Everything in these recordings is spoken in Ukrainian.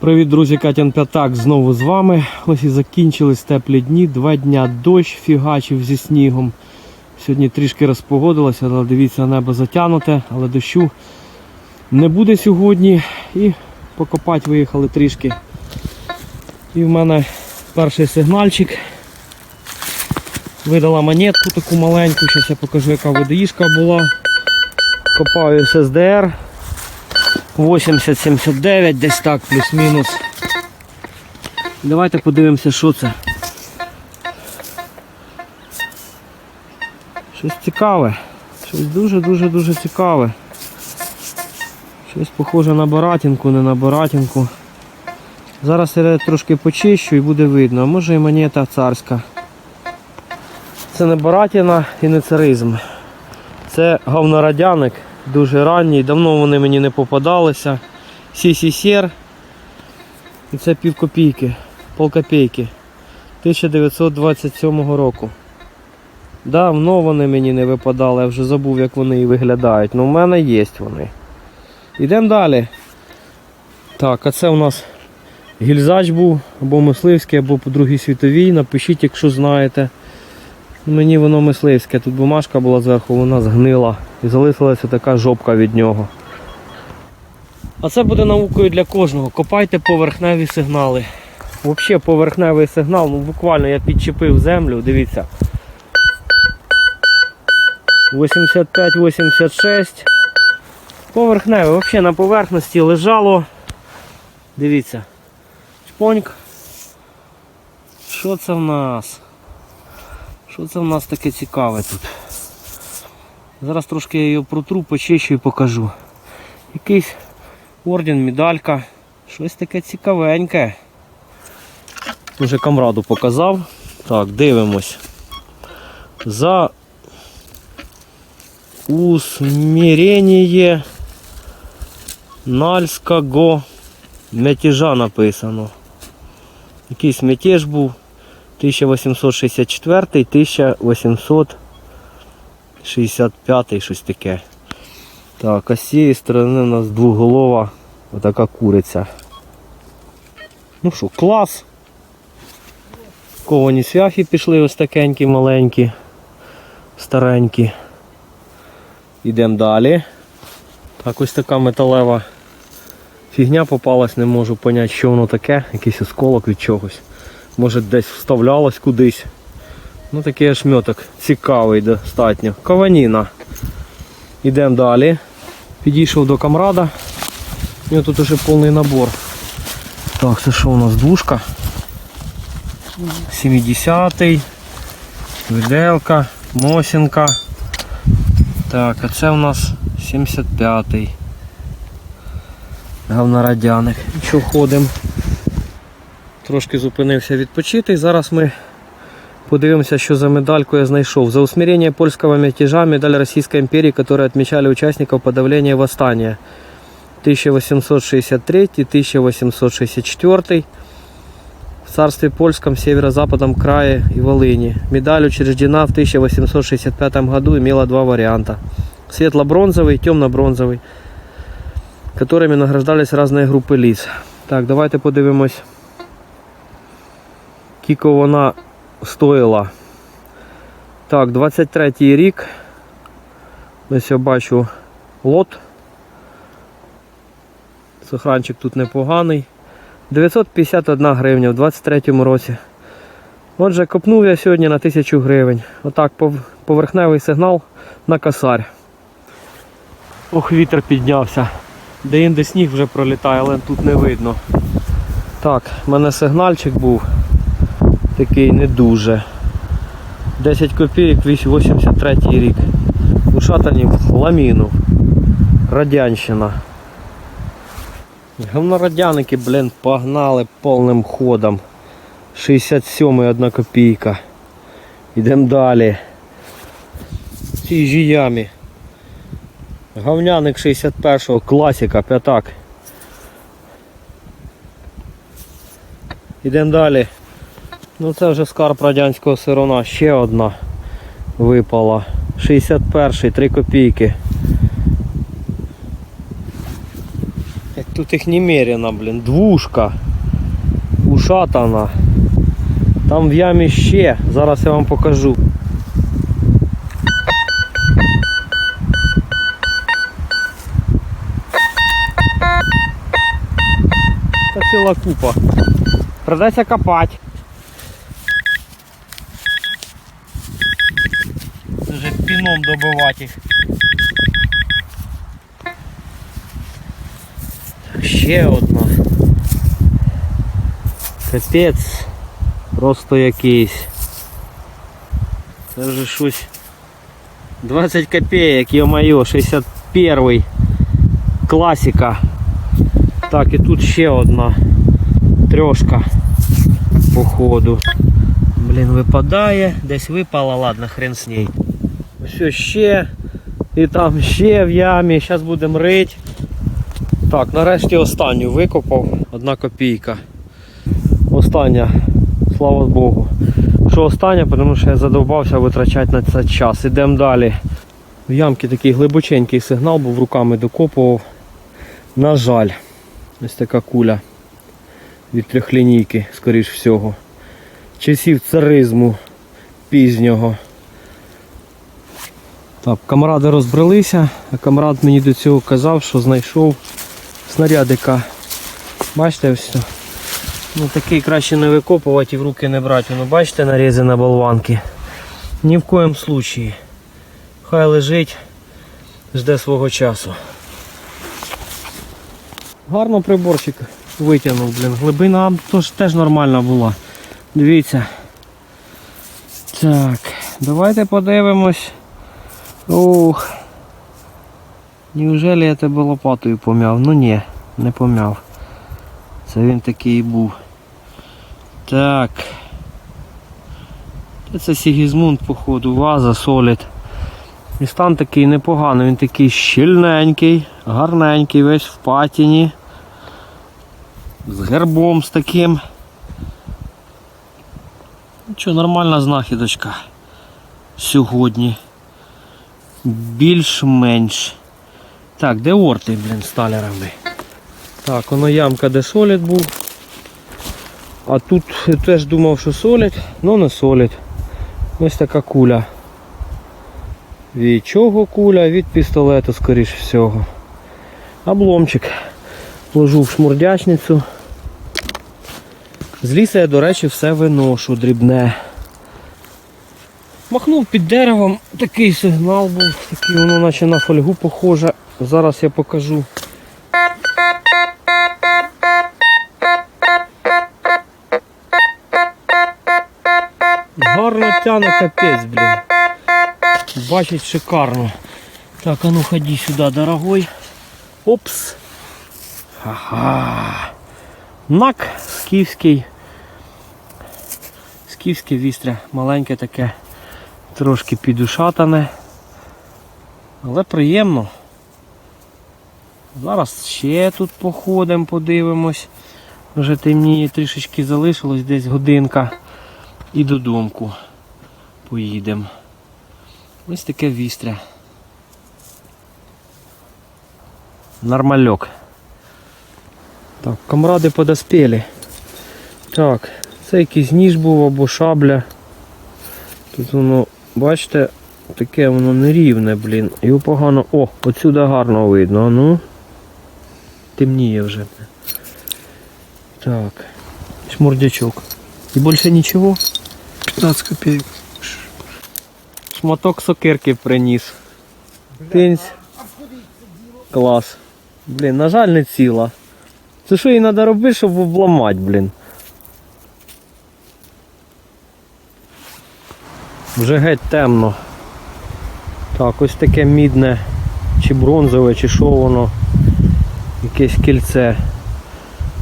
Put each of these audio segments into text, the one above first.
Привіт, друзі, Катян П'ятак знову з вами. Ось і закінчились теплі дні. Два дня дощ фігачив зі снігом. Сьогодні трішки розпогодилося, але дивіться, небо затягнуте, але дощу не буде сьогодні. І покопати виїхали трішки. І в мене перший сигнальчик. Видала монетку таку маленьку, зараз я покажу, яка водоїшка була. Копаю ССДР. 80-79, десь так, плюс-мінус. Давайте подивимося, що це. Щось цікаве. Щось дуже-дуже-дуже цікаве. Щось похоже на баратінку, не на баратінку. Зараз я трошки почищу і буде видно. А може і монета царська. Це не баратіна і не царизм. Це говнорадяник, дуже ранній, давно вони мені не попадалися. СССР. І це пів копійки, полкопійки 1927 року. Давно вони мені не випадали, я вже забув, як вони і виглядають. Ну в мене є вони. Йдемо далі. Так, а це у нас гільзач був, або мисливський, або по Другій світовій. Напишіть, якщо знаєте. Мені воно мисливське, тут бумажка була зверху, вона згнила і залишилася така жопка від нього. А це буде наукою для кожного. Копайте поверхневі сигнали. Взагалі поверхневий сигнал, ну буквально я підчепив землю, дивіться. 85-86. Поверхневе, взагалі на поверхності лежало. Дивіться. Чпоньк. Що це в нас? Що це в нас таке цікаве тут? Зараз трошки я його протру, почищу і покажу. Якийсь орден, медалька. Щось таке цікавеньке. Уже камраду показав. Так, дивимось. За усмирення Нальського мятежа написано. Якийсь мятеж був. 1864 1865 щось таке. Так, а з цієї сторони у нас двоголова отака куриця. Ну що, клас. Ковані свяхи пішли ось такенькі, маленькі, старенькі. Йдемо далі. Так, ось така металева фігня попалась, не можу поняти, що воно таке, якийсь осколок від чогось. Може десь вставлялось кудись. Ну такий шмьоток цікавий достатньо. Кованіна. Йдемо далі. Підійшов до камрада. У нього тут уже повний набор. Так, це що у нас двушка? 70-й. Виделка, Мосінка. Так, а це у нас 75-й. Говнорадяник. Що ходимо? Трошки зупинився відпочити. Зараз ми подивимося, що за медальку я знайшов. За усмирение польского мятежа медаль Российской империи, которые отмечали участников подавления восстания 1863-1864 в царстве польском, северо-западном крае и Волыни. Медаль учреждена в 1865 году, имела два варианта. Светло-бронзовый и темно-бронзовый, которыми награждались разные группы лиц. Так, давайте подивимось скільки вона стоїла. Так, 23 рік. Ось я бачу лот. Сохранчик тут непоганий. 951 гривня в 23 році. Отже, копнув я сьогодні на 1000 гривень. Отак поверхневий сигнал на косарь. Ох, вітер піднявся. Де інде сніг вже пролітає, але тут не видно. Так, в мене сигнальчик був такий не дуже. 10 копійок, 83 рік. У шатанів ламіну. Радянщина. Говнорадяники, блін, погнали повним ходом. 67 одна копійка. Йдемо далі. В цій же ямі. Говняник 61-го, класика, п'ятак. Йдемо далі. Ну це вже скарб радянського сирона. Ще одна випала. 61 3 копійки. Тут їх немерено, блін. Двушка. Ушатана. Там в ямі ще. Зараз я вам покажу. Та ціла купа. Придеться копати. Вже добивати їх. Ще одна. Капець. Просто якийсь. Це вже щось. 20 копеек, ё-моё, 61 класика. Так, і тут ще одна трьошка походу. Блін, випадає, десь випала, ладно, хрен з ней. Все ще. І там ще в ямі. Зараз будемо рить. Так, нарешті останню викопав. Одна копійка. Остання, слава Богу. Що остання, тому що я задовбався витрачати на це час. Ідемо далі. В ямки такий глибоченький сигнал, був руками докопував. На жаль, ось така куля від трьохлінійки, скоріш всього. Часів царизму пізнього. Так, камради розбралися, а камрад мені до цього казав, що знайшов снарядика. Бачите все. Ну такий краще не викопувати і в руки не брати. Ну бачите нарізи на болванки. Ні в коєму случаї. Хай лежить, жде свого часу. Гарно приборчик витягнув, блін. Глибина тож теж нормальна була. Дивіться. Так, давайте подивимось. Ух. Неужели я тебе лопатою пом'яв? Ну ні, не пом'яв. Це він такий і був. Так. Це Сігізмунд, походу, ваза, солід. І стан такий непоганий, він такий щільненький, гарненький, весь в патіні. З гербом з таким. Що, нормальна знахідочка. Сьогодні. Більш-менш. Так, де орти, блін, сталерами? Так, воно ямка, де солід був. А тут теж думав, що солід, але не солід. Ось така куля. Від чого куля? Від пістолету, скоріш всього. Обломчик. Ложу в шмурдячницю. З ліса я, до речі, все виношу дрібне. Махнув під деревом, такий сигнал був, такий воно наче на фольгу похоже. Зараз я покажу. Гарно тяне капець, блін. Бачить шикарно. Так, а ну ходи сюди, дорогой. Опс. Ага. Нак скіфський. Скіфське вістря. Маленьке таке, трошки підушатане. Але приємно. Зараз ще тут походимо, подивимось. Вже темніє, трішечки залишилось, десь годинка. І додому поїдемо. Ось таке вістря. Нормальок. Так, камради подоспіли. Так, це якийсь ніж був або шабля. Тут воно, бачите, таке воно нерівне, блін. Його погано... О, отсюди гарно видно, а ну. Темніє вже. Так. Шмурдячок. І більше нічого. 15 копеек. Шматок сокирки приніс. Тинць. Клас. Блін, на жаль, не ціла. Це що їй треба робити, щоб обламати, блін. Вже геть темно. Так, ось таке мідне, чи бронзове, чи що воно. Якесь кільце.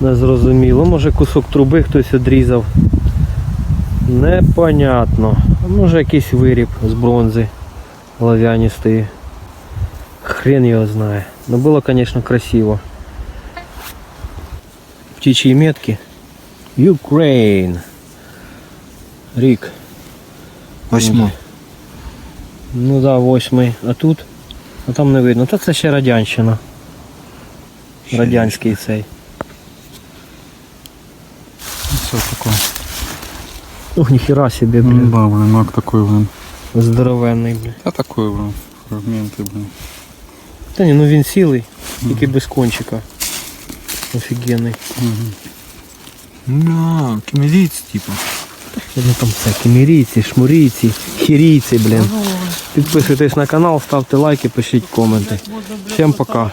Незрозуміло. Може кусок труби хтось відрізав. Непонятно. Може якийсь виріб з бронзи лав'яністої. Хрен його знає. Ну було, звісно, красиво. Птичьи метки. Ukraine. Рік. Восьмо. Ну да, восьмий. А тут? А там не видно. Та це ще радянщина. Радянський цей. Все такое. Ох, ніхіра собі, Ну блін. да, блин, мак такой, блин. Здоровенний, блін. Да такой, блин, фрагменты, блин. Та ні, ну він цілий, тільки без кончика. Офігенний. Да, кемерийцы типа. Ну там всякі мірійці, шмурійці, хірійці, блін. Підписуйтесь на канал, ставте лайки, пишіть коменти. Всім пока.